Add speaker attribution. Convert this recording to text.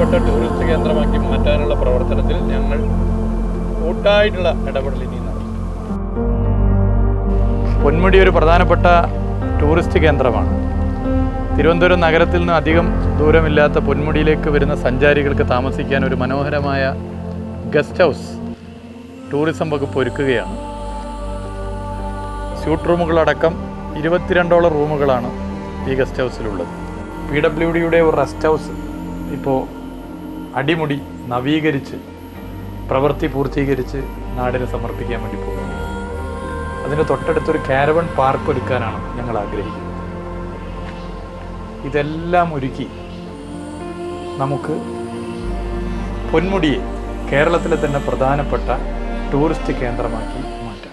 Speaker 1: പ്രധാനപ്പെട്ട ടൂറിസ്റ്റ് കേന്ദ്രമാക്കി മാറ്റാനുള്ള പ്രവർത്തനത്തിൽ ഞങ്ങൾ കൂട്ടായിട്ടുള്ള ഇടപെടൽ ഇനി പൊന്മുടി ഒരു പ്രധാനപ്പെട്ട ടൂറിസ്റ്റ് കേന്ദ്രമാണ്. തിരുവനന്തപുരം നഗരത്തിൽ നിന്ന് അധികം ദൂരമില്ലാത്ത പൊന്മുടിയിലേക്ക് വരുന്ന സഞ്ചാരികൾക്ക് താമസിക്കാൻ ഒരു മനോഹരമായ ഗസ്റ്റ് ഹൗസ് ടൂറിസം വകുപ്പ് ഒരുക്കുകയാണ്. സ്യൂട്ട് റൂമുകളടക്കം ഇരുപത്തിരണ്ടോളം റൂമുകളാണ് ഈ ഗസ്റ്റ് ഹൗസിലുള്ളത്. പി ഡബ്ല്യു ഡിയുടെ ഒരു റെസ്റ്റ് ഹൗസ് ഇപ്പോൾ അടിമുടി നവീകരിച്ച് പ്രവൃത്തി പൂർത്തീകരിച്ച് നാടിനെ സമർപ്പിക്കാൻ വേണ്ടി പോകുന്നു. അതിന് തൊട്ടടുത്തൊരു കാരവൺ പാർക്ക് ഒരുക്കാനാണ് ഞങ്ങൾ ആഗ്രഹിക്കുന്നത്. ഇതെല്ലാം ഒരുക്കി നമുക്ക് പൊന്മുടിയെ കേരളത്തിലെ തന്നെ പ്രധാനപ്പെട്ട ടൂറിസ്റ്റ് കേന്ദ്രമാക്കി